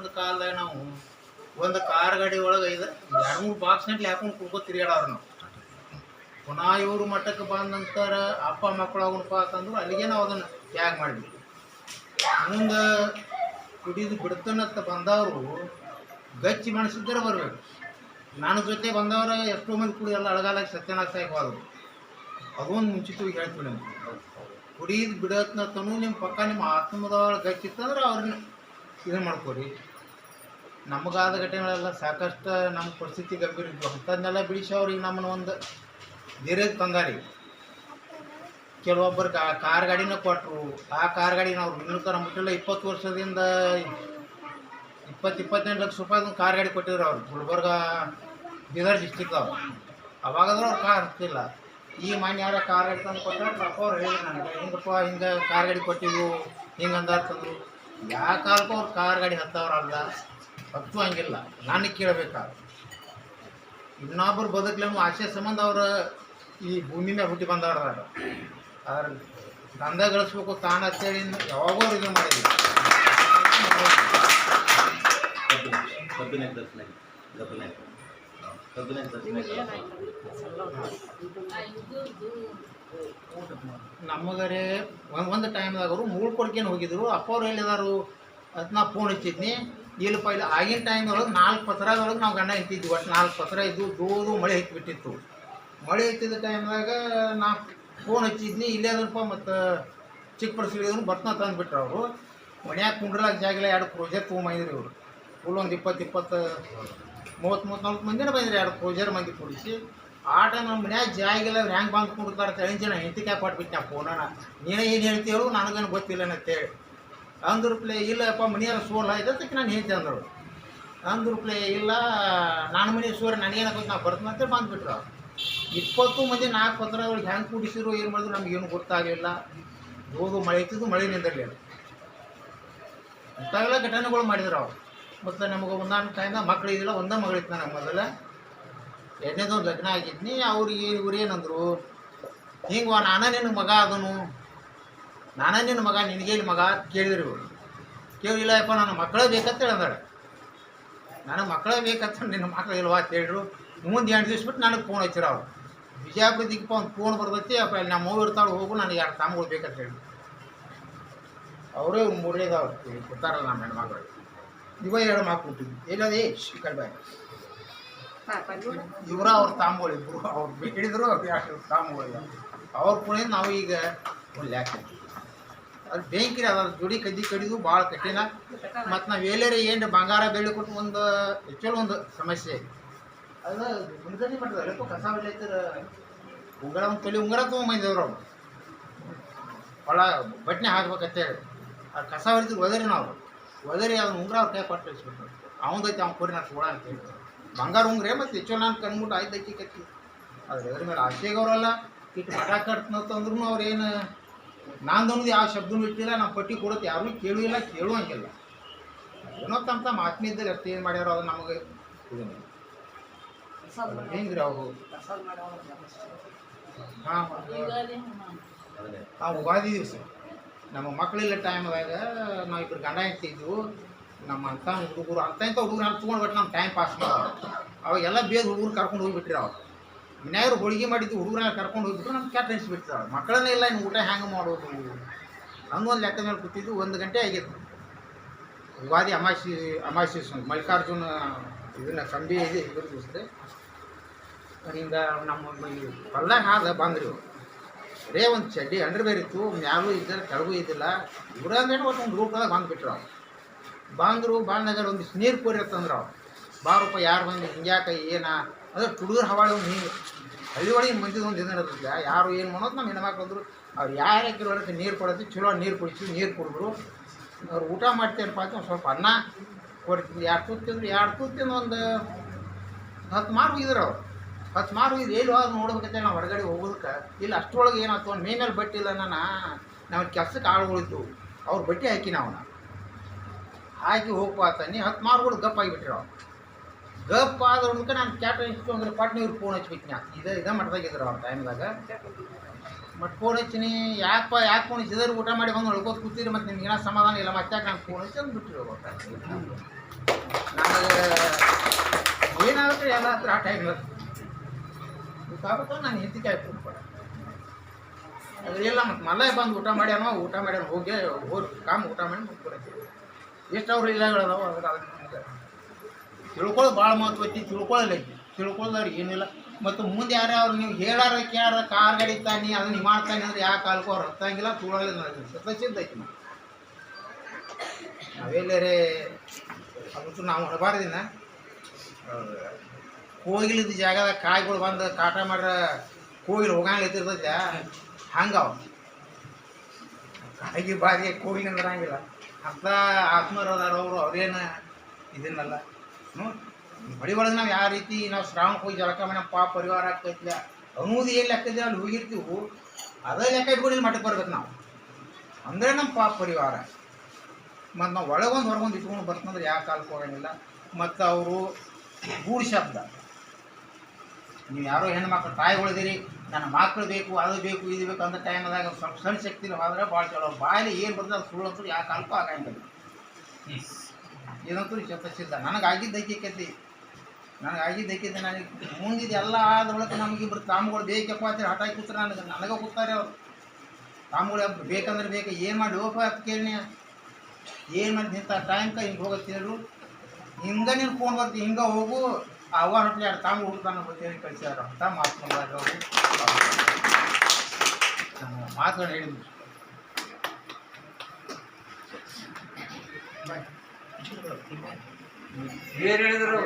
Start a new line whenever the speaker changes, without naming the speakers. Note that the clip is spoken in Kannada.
ಒಂದು ಕಾಲದಾಗ ನಾವು ಒಂದು ಕಾರ್ ಗಾಡಿ ಒಳಗೆ ಐದು, ಎರಡು ಮೂರು ಬಾಕ್ಸ್ ಗಂಟ್ಲೆ ಹಾಕೊಂಡು ಕುಡ್ಕೊ ತಿರ್ಗಾಡವ್ರು ನಾವು. ಪುನಃ ಇವರು ಮಟ್ಟಕ್ಕೆ ಬಂದ ನಂತರ ಅಪ್ಪ ಮಕ್ಕಳು ಆಗೋಣಪ್ಪ ಅಂತಂದ್ರು ಅಲ್ಲಿಗೆ ನಾವು ಅದನ್ನು ತ್ಯಾಗ ಮಾಡಿದ್ವಿ. ಮುಂದೆ ಕುಡಿದು ಬಿಡ್ತಾನಂತ ಬಂದವರು ಗಚ್ಚಿ ಮನಸ್ಸಿದ್ದರೆ ಬರಬೇಕು. ನನ್ನ ಜೊತೆ ಬಂದವರು ಎಷ್ಟೋ ಮಂದಿ ಕುಡಿ ಎಲ್ಲ ಅಳಗಾಲಾಗಿ ಸತ್ಯನಾಶ ಅದು ಅದೊಂದು ಮುಂಚಿತವಾಗಿ ಹೇಳ್ತೀವಿ ನಮ್ಗೆ. ಕುಡಿದು ಬಿಡತ್ನತನು ನಿಮ್ಮ ಪಕ್ಕ ನಿಮ್ಮ ಆತ್ಮದವ್ರ ಗಚ್ಚಿತ್ತಂದ್ರೆ ಅವ್ರನ್ನ ಇದನ್ನು ಮಾಡ್ಕೊರಿ. ನಮಗಾದ ಘಟನೆಗಳೆಲ್ಲ ಸಾಕಷ್ಟು ನಮ್ಮ ಪರಿಸ್ಥಿತಿ ಗಂಭೀರ ಇದ್ವು. ಅಂಥದ್ದನ್ನೆಲ್ಲ ಬಿಡಿಸಿ ಅವ್ರಿಗೆ ನಮ್ಮನ್ನ ಒಂದು ಧೀರ್ಯಕ್ಕೆ ತಂದಾರಿ ಕೆಲವೊಬ್ಬರು ಕಾ ಕಾರ್ ಗಾಡಿನ ಕೊಟ್ಟರು ಆ ಕಾರ್ ಗಾಡಿ ನಾವು ಇನ್ನೂ ಥರ ಮುಟ್ಟಿಲ್ಲ, ಇಪ್ಪತ್ತು ವರ್ಷದಿಂದ ಇಪ್ಪತ್ತು ಇಪ್ಪತ್ತೆಂಟು ಲಕ್ಷ ರೂಪಾಯಿ ಕಾರ್ ಗಾಡಿ ಕೊಟ್ಟಿದ್ರು ಅವ್ರು. ಗುಲ್ಬರ್ಗ, ಬೀದರ್ ಡಿಸ್ಟಿಕ್ ಅವ್ರು. ಅವಾಗಾದ್ರೂ ಅವ್ರು ಕಾರ್ ಹತ್ತಿಲ್ಲ ಈ ಮಾನ್ಯ ಯಾರ ಕಾರ್ ಗಾಡಿ ತಂದು ಕೊಟ್ಟರೆ ಪಾಪ ಅವ್ರು ಹೇಳಿದ್ರು ನನಗೆ, ಹಿಂಗಪ್ಪ, ಹಿಂಗೆ ಕಾರ್ ಗಾಡಿ ಕೊಟ್ಟಿವು ಹಿಂಗೆ ಅಂದಾರ್ತಂದ್ರು ಯಾವ ಕಾಲಕ್ಕೂ ಅವ್ರು ಕಾರ್ ಗಾಡಿ ಹತ್ತವ್ರಲ್ಲ. ಹತ್ತು ಹಂಗಿಲ್ಲ. ನನಗೆ ಕೇಳಬೇಕಾದ್ರೆ. ಇನ್ನೊಬ್ಬರು ಬದುಕಲೇನು ಆಸೆ ಸಂಬಂಧ ಅವರ ಈ ಭೂಮಿ ಮೇಲೆ ಹುಟ್ಟಿ ಬಂದವ್ರ ಅದ್ರ ದಂಧ ಗಳಿಸ್ಬೇಕು ತಾನು ಅಂತೇಳಿ ಯಾವಾಗೂ ಅವ್ರು ಇದು ಮಾಡಿದ್ವಿ ನಮಗರೇ ಒಂದು ಒಂದು ಟೈಮ್ದಾಗ ಅವರು ಮೂಳು ಕೊಡ್ಕೇನು ಹೋಗಿದ್ರು. ಅಪ್ಪ ಅವ್ರು ಅದನ್ನ ಅದು ನಾ ಫೋನ್ ಹಚ್ಚಿದ್ನಿ. ಇಲ್ಲಪ್ಪ, ಇಲ್ಲ ಆಗಿನ ಟೈಮ್ ಒಳಗೆ ನಾಲ್ಕು ಪತ್ರದೊಳಗೆ ನಾವು ಗಂಡ ಇಟ್ಟಿದ್ವಿ ಒಟ್ಟು ನಾಲ್ಕು ಪತ್ರ ಇದ್ದು ದೂರು ಮಳೆ ಹಿಕ್ಬಿಟ್ಟಿತ್ತು ಮಳೆ ಹತ್ತಿದ ಟೈಮ್ದಾಗ ನಾ ಫೋನ್ ಹಚ್ಚಿದ್ನಿ, ಇಲ್ಲೇ ಅದಪ್ಪ ಮತ್ತು ಚಿಕ್ಕ ಪಡಿಸಿದ್ರು ಬರ್ತನ ತಂದುಬಿಟ್ರು ಅವರು. ಮನ್ಯಾಗ ಕುಂಡ್ರಲಾಗ ಜಾಗಿಲ್ಲ ಎರಡು ಕ್ರೋಜರ್ ತೊಗೊಂಬಂದಿರಿ ಇವರು. ಫುಲ್ ಒಂದು ಇಪ್ಪತ್ತು ಇಪ್ಪತ್ತು, ಮೂವತ್ತು ಮೂವತ್ತ್ನಾಲ್ಕು ಮಂದಿನ ಬಂದಿರಿ ಎರಡು ಕ್ರೋಜರ್ ಮಂದಿ ಕೂಡಿಸಿ. ಆ ಟೈಮ್ ನಮ್ಮ ಮನ್ಯಾಗ ಜಾಗಿಲ್ಲ ಅವ್ರು ಹೆಂಗೆ ಬಂದು ಕುಂಡ್ತಾರೆ ತಿಳಿಸಿ ನಾ ಹೆಂಡತಿ ಕೊಟ್ಬಿಟ್ಟು ನಾ ನೀನೇ ಏನು ಹೇಳ್ತೀಳು ನನಗೇನು ಗೊತ್ತಿಲ್ಲ ಅಂತೇಳಿ ಅಂದ್ರ ಪ್ಲೇ ಇಲ್ಲಪ್ಪ ಮನೆಯಾರ ಸೋಲ. ಇದಕ್ಕೆ ನಾನು ಹೇಳ್ತೀನಿ ಅಂದರು. ಅಂದ್ರ ಪ್ಲೇ ಇಲ್ಲ, ನಾನು ಮನೆ ಸೋರ ಗೊತ್ತು ನಾವು ಬರ್ತೀನಿ ಅಂತೇಳಿ ಬಂದುಬಿಟ್ರು. ಇಪ್ಪತ್ತು ಮಂದಿ ನಾಲ್ಕು ಪತ್ರ ಅವ್ರಿಗೆ ಹೆಂಗೆ ಕೂಡಿಸಿದ್ರು, ಏನು ಮಾಡಿದ್ರು ನಮಗೇನು ಗೊತ್ತಾಗಲಿಲ್ಲ. ಹೋದು ಮಳೆ ಇತ್ತಿದ್ದು ಮಳೆ ನಿಂದಿರಲಿಲ್ಲ ಇಂಥವೆಲ್ಲ ಘಟನೆಗಳು ಮಾಡಿದ್ರು ಅವ್ರು. ಮತ್ತು ನಮಗೆ ಒಂದೊಂದು ಟೈಮ್ದಾಗ ಮಕ್ಳು ಇದ್ದಿಲ್ಲ, ಒಂದೇ ಮಗಳಿತ್ತು ನನಗೆ ಮೊದಲ. ಎರಡನೇದೊಂದು ಲಗ್ನ ಆಗಿದ್ನಿ, ಅವ್ರಿಗೆ, ಇವ್ರು ಏನಂದರು, ಹಿಂಗೆ ನಾನೇ ನಿನ್ನ ಮಗ ಅದನು ನಾನ ನಿನ್ನ ಮಗ, ನಿನಗೆ ಇಲ್ಲಿ ಮಗ ಕೇಳಿದ್ರು ಇವರು. ಕೇಳಿಲ್ಲ ಯಪ್ಪ ನನ್ನ ಮಕ್ಕಳೇ ಬೇಕಂತ ಹೇಳಿದಾಳೆ ನನಗೆ ಮಕ್ಕಳೇ ಬೇಕಂತ ನಿನ್ನ ಮಕ್ಕಳು ಇಲ್ವಾ ಅಂತ ಹೇಳಿದ್ರು. ಮುಂದೆ ಎಂಟು ದಿವ್ಸ ಬಿಟ್ಟು ನನಗೆ ಫೋನ್ ಹಚ್ಚಿರ ಅವ್ರು. ಬಿಜಾಪುರ ದಿಕ್ಕಪ್ಪ ಒಂದು ಫೋನ್ ಬರ್ತೈತಿ ಅಪ್ಪ ಇಲ್ಲಿ ನಮ್ಮ ಅವ್ವ ಇರ್ತಾಳೆ ಹೋಗು, ನನಗೆ ಎರಡು ತಮ್ಮಗಳು ಬೇಕಂತ ಹೇಳಿ ಅವರೇ ಮೂರನೇದವ್ರು ಕೊಡ್ತಾರಲ್ಲ ನಮ್ಮ ಹೆಣ್ಮಕ್ಳು ಇವ ಎರಡು ಮಕ್ಳು ಕೊಟ್ಟಿದ್ವಿ ಎಲ್ಲದೇ ಶಿಕಲ್ ಬಾಯ್ ಇವರ ಅವ್ರ ತಾಂಬೋಳಿ ಇಬ್ಬರು ಅವ್ರು ಹೇಳಿದ್ರು, ಅವ್ರು ಯಾಕೆ ತಾಂಬೋಳಿ ಅವ್ರ ಪುಣೆ ನಾವು ಈಗ ಒಂದು ಲ್ಯಾಕ್ ಅದು ಬ್ಯಾಂಕಿನ ಅದ ಜೋಡಿ ಕದ್ದಿ ಕಡಿದು ಭಾಳ ಕಠಿಣ. ಮತ್ತು ನಾವು ಎಲ್ಲರ ಏನು ಬಂಗಾರ ಬೆಳ್ಳಿ ಕೊಟ್ಟು ಒಂದು ಹೆಚ್ಚಳ ಒಂದು ಸಮಸ್ಯೆ. ಅದು ಮುಂಜಾನೆ ಮಾಡಿದ್ರೆ ಕಸ ಬೆಳಿತಾರ ಉಂಗುರ ಒಂದು ತೊಲಿ ಉಂಗುರ ತೊಗೊಂಬಂದಿದ್ರು ಅವ್ರು. ಹೊಳ ಬಟ್ನೆ ಹಾಕ್ಬೇಕಂತೇಳಿ. ಅದು ಕಸ ಹೊಡಿತಿದ್ರು ಒದರಿ ನಾವು. ಒದರಿ ಅದನ್ನ ಉಂಗುರ ಅವ್ರ ಕೈ ಕೊಟ್ಟು ಕಳಿಸ್ಬಿಟ್ರು. ಅವನದೈತಿ ಅವ್ನು ಕೊಡಿ ನಾನು ಸುಳ ಅಂತೇಳಿ. ಬಂಗಾರ ಉಂಗ್ರೆ ಮತ್ತು ಹೆಚ್ಚು ನಾನು ಕಣ್ಬಿಟ್ಟು ಆಯ್ತು ಕತ್ತಿ ಅದ್ರ ಮೇಲೆ ಮೇಲೆ ಅವರಲ್ಲ ಇಟ್ಟು ಮಠ ಅವ್ರು ಅವ್ರೇನು ನಾಂದೊಂದು ಯಾವ ಶಬ್ದನೂ ಇಟ್ಟಿಲ್ಲ ನಮ್ಮ ಪಟ್ಟಿ ಕೊಡುತ್ತೆ ಯಾರೂ ಕೇಳುವಿಲ್ಲ ಕೇಳುವಂಗಿಲ್ಲ ಏನೋ ತಮ್ಮ ತಮ್ಮ ಆತ್ಮೀಯದಲ್ಲಿ ಅಷ್ಟು ಏನು ಮಾಡ್ಯಾರೋ ಅದು ನಮಗೆ ಇದನ್ನ. ಹೆಂಗ್ರಿ ಅವರು ಹಾಂ ಆ ಉಗಾದಿ ದಿವಸ. ನಮ್ಮ ಮಕ್ಕಳಿಲ್ಲ ಟೈಮ್ದಾಗ ನಾವು ಇಬ್ಬರು ಗಂಡ ಇರ್ತಿದ್ವು ನಮ್ಮ ಅಂತ ಹುಡುಗರು ಅಂತ ಇಂಥ ಹುಡುಗರು ಅಂತ ತೊಗೊಂಡ್ಬಿಟ್ಟು ನಮ್ಮ ಟೈಮ್ ಪಾಸ್ ಮಾಡೋದು ಅವಾಗೆಲ್ಲ ಬೇರೆ ಹುಡುಗರು ಕರ್ಕೊಂಡು ಹೋಗಿಬಿಟ್ರಿ ಅವ್ರು. ಮನ್ಯಾಗ ಹೋಳಿಗೆ ಮಾಡಿದ್ದು ಹುಡುಗರನ್ನ ಕರ್ಕೊಂಡು ಹೋಗ್ಬಿಟ್ರು ನಮ್ಗೆ ಕೆಟ್ಟ ಅನಿಸ್ಬಿಡ್ತಾರೆ ಅವ್ರು ಮಕ್ಕಳನ್ನೇ ಇಲ್ಲ, ಇನ್ನು ಊಟ ಹೆಂಗೆ ಮಾಡೋದು? ಹಂಗೊಂದು ಲೆಕ್ಕ ಮೇಲೆ ಕೂತಿದ್ದು ಒಂದು ಗಂಟೆ ಆಗಿತ್ತು. ಯುಗಾದಿ ಅಮಾಸಿ ಅಮಾಸಿ ಮಲ್ಲಿಕಾರ್ಜುನ ಇದನ್ನ ಕಂಬಿ ಇದೆ ಇದ್ರ ದಿವಸದೆ ಅದರಿಂದ ನಮ್ಮ ಹೊಲ್ದಾಗ ಹಾದ ಬಂದ್ರಿ. ಬರೇ ಒಂದು ಚಡ್ಡಿ ಅಂಡ್ರ ಬೇರೆ ಇತ್ತು ಮ್ಯಾಲೂ ಇದ್ದರೆ ಕೆಳಗೂ ಇದ್ದಿಲ್ಲ. ಇವ್ರ ಅಂದ್ರೆ ಒಟ್ಟು ಒಂದು ರೂಪದಾಗ ಬಂದ್ಬಿಟ್ರು ಅವ್ರು. ಬಂದರು ಬಂದಾಗ ಒಂದು ನೀರು ಪೂರಿ ಅಂತಂದ್ರು ಅವ್ರು ಬಾರಪ್ಪ ಯಾರು ಬಂದು ಹಿಂಗ್ಯಾಕ ಏನ? ಅದ್ರ ಹುಡುಗರು ಹವಾಳಿ ನೀರು ಹಳ್ಳಿ ಒಳಗೆ ಮಂದಿದ ಒಂದು ದಿನ ಇರ್ತದೆ ಯಾರು ಏನು ಮಾಡೋದು ನಮ್ಮ ಹೆಣ್ಮಕ್ಳು ಅಂದರು, ಅವ್ರು ಯಾರು ಹಾಕಿರೋದಕ್ಕೆ ನೀರು ಕೊಡತ್ತಿ ಚಲೋ ನೀರು ಕುಡಿಸಿ ನೀರು ಕುಡಿದ್ರು. ಅವ್ರು ಊಟ ಮಾಡ್ತೀರಪ್ಪ ಅಂತ ಸ್ವಲ್ಪ ಅನ್ನ ಕೊಡ್ತಿದ್ರು ಎರಡು ತೂತ್ ತಿಂದ್ರು ಎರಡು ತಿಂದು ಒಂದು ಹತ್ತು ಮಾರು ಹೋಗಿದ್ರು ಅವ್ರು. ಹತ್ತು ಮಾರು ಇದು ಎಲ್ಲಿ ಹೋಗಿ ನೋಡ್ಬೇಕಂತ ನಾವು ಹೊರಗಡೆ ಹೋಗೋದಕ್ಕೆ. ಇಲ್ಲ ಅಷ್ಟರೊಳಗೆ ಏನಾಯ್ತು ಅವ್ನು ಮೇ ಮೇಲೆ ಬಟ್ಟೆ ಇಲ್ಲ ನಾನು ನಮ್ಮ ಕೆಲ್ಸಕ್ಕೆ ಆಳುಗಳಿದ್ದು ಅವ್ರು ಬಟ್ಟೆ ಹಾಕಿ ನಾವು ಹಾಕಿ ನೀ ಹತ್ತು ಮಾರುಗಳು ಗಪ್ ಆಗಿಬಿಟ್ರಿ ಅವ್ರು ಗಪ್ ಆದ್ರೊಳಗೆ ನಾನು ಕ್ಯಾಟ್ ಇಷ್ಟು ಅಂದ್ರೆ ಪಟ್ ನೀವು ಫೋನ್ ಹಚ್ಬಿಟ್ನಿ ಇದೇ ಇದೇ ಮಟ್ಟದಾಗಿದ್ರು ಅವ್ರ ಟೈಮ್ದಾಗ ಮತ್ತು ಫೋನ್ ಹಚ್ಚಿನಿ, ಯಾಕಪ್ಪ, ಯಾಕೆ ಫೋನ್ ಹಚ್ಚಿದ್ರೆ ಊಟ ಮಾಡಿ ಬಂದು ಉಳ್ಕೋತ ಕೂತೀರಿ ಮತ್ತು ನಿಮ್ಗೆ ಏನೋ ಸಮಾಧಾನ ಇಲ್ಲ, ಮತ್ತೆ ಯಾಕೆ ಫೋನ್ ಹಚ್ಚಿ ಅಂದ್ಬಿಟ್ರಿ ಹೋಗ್ಬೇಕು ನನಗೆ ಏನಾಗುತ್ತೆ ಎಲ್ಲ ಹತ್ರ ಆ ಟೈಮ್ ಕಾಬತ್ತ ನಾನು ಹೆಂಡತಿ ಕಾಯಿ ಕೊಡ್ಬೇಡ ಅದು ಇಲ್ಲ ಮತ್ತು ಮಲ್ಲ ಬಂದು ಊಟ ಮಾಡ್ಯಾನೋ ಊಟ ಮಾಡ್ಯಾನ ಹೋಗಿ ಹೋಗಿ, ಕಾಮ್ ಊಟ ಮಾಡಿ ಮುಗ್ಬಿಡತ್ತೆ ಎಷ್ಟು ಅವ್ರು ಇಲ್ಲ ಅದ್ರ ಅದಕ್ಕೆ ತಿಳ್ಕೊಳ್ಳೋದು ಭಾಳ ಮಹತ್ವ ಐತಿ, ತಿಳ್ಕೊಳ್ಳಲ್ಲ ಐತಿ ತಿಳ್ಕೊಳ್ಳೋದವ್ರಿಗೆ ಏನಿಲ್ಲ. ಮತ್ತು ಮುಂದೆ ಯಾರ್ಯಾರು ನೀವು ಹೇಳಾರ ಕ್ಯಾರ ಕಾರ್ ಗಡಿತಾನೆ ಅದನ್ನ ನೀವು ಮಾಡ್ತಾನೆ ಅಂದ್ರೆ ಯಾವ ಕಾಲಕ್ಕೂ ಅವ್ರು ಹತ್ತಂಗಿಲ್ಲ ತುಳಲ್ಲ ಸತಸಿದ್ಧ ಐತಿ ನಾವು. ನಾವೆಲ್ಲರೇ ಅದು ನಾವು ಹೊರಬಾರ್ದಿನ ಕೋಗಿಲಿದ್ದ ಜಾಗದಾಗ ಕಾಯಿಗಳು ಬಂದು ಕಾಟ ಮಾಡ್ರ ಕೋಗಿಲು ಹೋಗಂಗಿಲ್ಲ ಎತ್ತಿರ್ತೈತೆ. ಹಂಗೆ ಅವ. ಕಾಯಿಗೆ ಬಾರಿ ಕೋಗಿಲಿ ಅಂದ್ರಂಗಿಲ್ಲ ಅಂತ ಆತ್ಮರದಾರ ಅವರು ಅವ್ರೇನು ಇದನ್ನಲ್ಲ. ಮಳಿ ಒಳಗೆ ನಾವು ಯಾವ ರೀತಿ ನಾವು ಶ್ರಾವಣಕ್ಕೆ ಹೋಗಿ ಜಳಕ ಮಾಡಿ ನಮ್ಮ ಪಾಪ ಪರಿವಾರ ಆಗ್ತೈತಿಲ್ಲ ಅನ್ನೋದು ಏನು ಲೆಕ್ಕದ ಅಲ್ಲಿ ಹೋಗಿರ್ತೀವಿ, ಅದೇ ಲೆಕ್ಕ ಇಟ್ಕೊಂಡು ಇಲ್ಲಿ ಮಠಕ್ಕೆ ಬರ್ಬೇಕು ನಾವು. ಅಂದರೆ ನಮ್ಮ ಪಾಪ ಪರಿವಾರ. ಮತ್ತು ನಾವು ಒಳಗೊಂದು ಹೊರಗೊಂದು ಇಟ್ಕೊಂಡು ಬರ್ತಂದ್ರೆ ಯಾವ ಕಾಲಕ್ಕೆ ಹೋಗಂಗಿಲ್ಲ. ಮತ್ತು ಅವರು ಗೂಡು ಶಬ್ದ. ನೀವು ಯಾರೋ ಹೆಣ್ಮಕ್ಳು ತಾಯಿಗಳಿದ್ದೀರಿ, ನನ್ನ ಮಕ್ಕಳು ಬೇಕು, ಅದು ಬೇಕು, ಇದು ಬೇಕು ಅಂತ ಟೈಮ್ದಾಗ ಸ್ವಲ್ಪ ಸಣ್ಣ ಶಕ್ತಿ ಹೋದ್ರೆ ಭಾಳ ಚಲೋ. ಬಾಯಲ್ಲಿ ಏನು ಬರ್ತದೆ ಅದು ಸುಳ್ಳು ಅಂತ ಯಾವ ಕಾಲಕ್ಕೂ ಆಗಂಗಿಲ್ಲ. ಇದಂತೂ ಆಗಿದ್ದು ನನಗಾಗಿದ್ದ ನನಗೆ ಆಗಿದ್ದು ಐಕ್ಯತೆ ನನಗೆ ಮುಂದಿದ್ದು ಎಲ್ಲ ಆದ್ರೊಳಗೆ ನಮಗೆ ಇಬ್ಬರು ತಾಮ್ಗಳು ಬೇಕಪ್ಪ ಅಂತ ಹಠ ಕೂತ್ರೆ ನನಗೆ ನನಗೆ ಕೂತಾರೆ ಅವ್ರು. ತಾಮ್ಗಳು ಬೇಕಂದ್ರೆ ಬೇಕು, ಏನು ಮಾಡಿ ಹೋಗ ಕೇಳಿ ಏನು ಮಾಡಿ ನಿಂತ ಟೈಮ್ಕ ಹಿಂಗೆ ಹೋಗತ್ತೆ ಹೇಳು. ಹಿಂಗೆ ನೀನು ಫೋನ್ ಬರ್ತಿ, ಹಿಂಗೆ ಹೋಗು. ಅವ ಹೊಟ್ಟೆ ಎರಡು ತಾಮ್ಗಳು ಹುಡ್ತಾನ ಬರ್ತೀನಿ ಕಳಿಸ್ಯಾರ ಅಂತ ಮಾತುಕೊಂಡಾಗ ಅವರು. ಮಾತುಗಳು ಹೇಳಿ
ಏನ್ ಹೇಳಿದ್ರು?